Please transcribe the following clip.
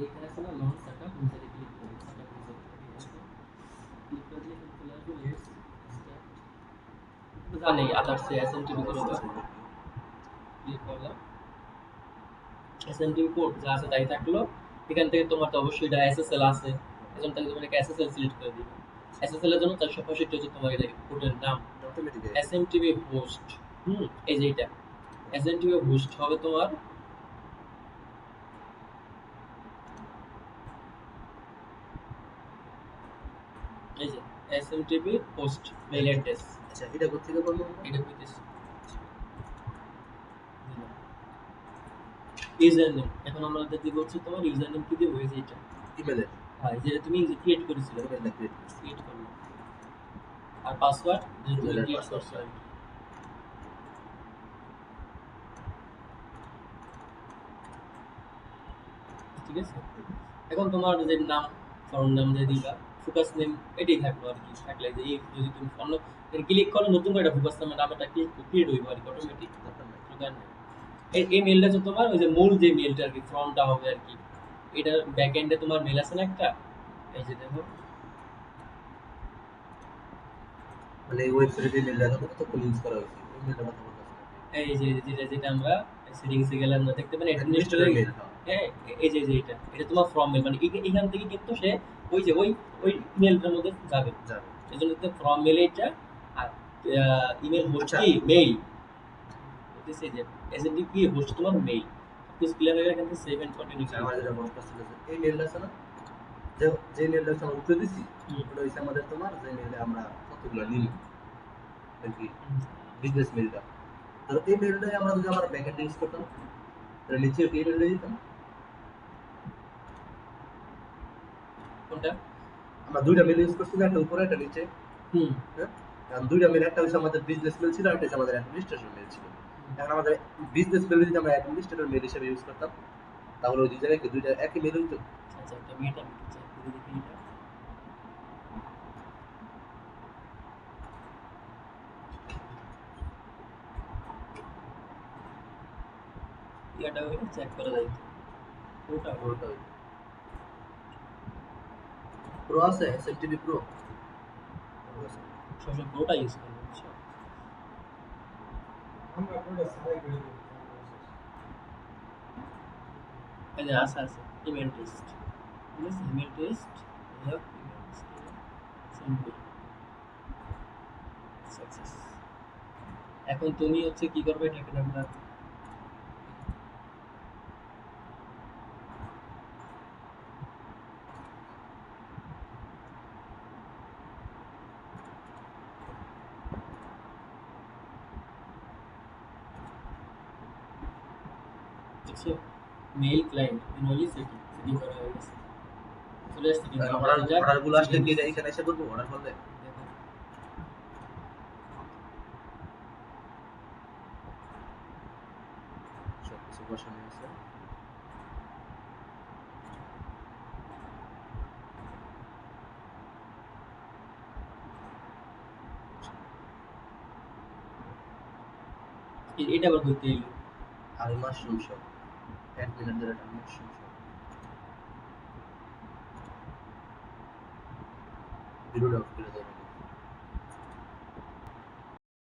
এইখানে আছে না লঞ্চ সেটআপ নিচে ক্লিক করুন সেটআপ নিচে ক্লিক করে দিলে কিন্তু চলে আসবে লেটস স্টার্ট জানি আদার্স এসএমটিপি করে ক্লিক করলাম এসএমটিপি পোর্ট যা আছে তাই থাকল। এখান থেকে তোমার তো অবশ্যই এটা এসএসএল আছে এজন্য তাহলে তুমি এটাকে এসএসএল সিলেক্ট করে দিবে। এসএসএল এর জন্য চারশো পঁয়ষট্টি হচ্ছে তোমার এটা পোর্টের নাম। এসএমটিপি হোস্ট হুম এই যে এটা। এসএমটিপি হোস্ট হবে তোমার এই যে হোস্ট মেইল অ্যাড্রেস আচ্ছা এটা কোথা থেকে করব এটা কইতেছি ইউজার নেম এখন আমাদের দিব হচ্ছে তোমার ইউজার নেম কি দিব এই যে এটা ইমেলের হ্যাঁ যেটা তুমি ক্রিয়েট করেছিলে। ইমেলটা ক্রিয়েট ক্রিয়েট করল। আর পাসওয়ার্ড যে তুমি Email এর ক্রিয়েট। করছ ঠিক আছে? এখন তোমার যে নাম ফর্ম নাম যে দিবা। ফোকাস নেম এটাই থাকল আর কি। থাকলে যে এই যদি তুমি অন্য ক্লিক করো নতুন করে ফোকাস নামের নামটা ক্রিয়েট হইব আর কি অটোমেটিক দরকার নেই এই এই মেলটা হচ্ছে তোমার ওই যে মূল যে মেলটা আর কি ফ্রন্টটা হবে আর কি। এটার ব্যাক এন্ডে তোমার মেল আছে না একটা? এই যে দেখো। মানে এই ওয়েবসাইটে ইমেল দেখা তো কত ইউজ করা হয়েছে। বলতেছে এই যে যেটা যেটা আমরা সেটিংসে গেলে আমরা দেখতে পারি অ্যাডমিনিস্ট্রেটর মেল হ্যাঁ এই যে এটা এটা তোমার ফ্রম মেল মানে এখান থেকে কিন্তু সে ওই যে ওই ওই ইমেলটার মধ্যে যাবে। যাবে। এই জন্য ফ্রম মেল এটা আর ইমেল হোস্ট আচ্ছা। কি? মেইল বলতেছে যে কি হোস্ট তোমার মেইল কিছু ক্লিয়ার হয়ে সেভ এন্ড কন্টিনিউ আমার যেটা মনে করছিল এই আছে না? যে আমরা উঠে দিছি ওটা হচ্ছে আমাদের তোমার যে মেলে আমরা কতগুলো নিব? আর কি বিজনেস মেলটা তো এই মেলটাই আমরা যদি আমার ব্যাকএন্ড ইউজ করতাম তাহলে নিচে এই মেলটা দিতাম। কোনটা? আমরা দুইটা মেল ইউজ করছি একটা উপরে একটা নিচে। হুম। কারণ দুইটা মেল একটা হচ্ছে আমাদের বিজনেস মেল ছিল একটা আমাদের অ্যাডমিনিস্ট্রেশন মেল ছিল। এখন আমাদের বিজনেস মেল যদি আমরা অ্যাডমিনিস্ট্রেটর মেল হিসেবে ইউজ করতাম তাহলে ওই দুই জায়গায় কি দুইটা একই মেল হইতো? আচ্ছা একটা মেয়েটা চেক করে এটা। চেক পুরোটা ওটা। হইতো প্রো আছে এসএমটিভি প্রো সবসময় পুরোটা ইউজ করব আছে ইমেল টেস্ট ঠিক আছে? ইমেল টেস্ট সিম্পল সাকসেস এখন তুমি হচ্ছে কি করবে? এটাকে আমরা দেখছ mail client manually setting setting করা হয়ে গেছে চলে আসছে কিন্তু অর্ডারগুলো আসলে কি এখানে এসে করব অর্ডার করলে দেখো বসানো আছে এটা আবার করতে এলো আর mushroom shop can be under a transaction below the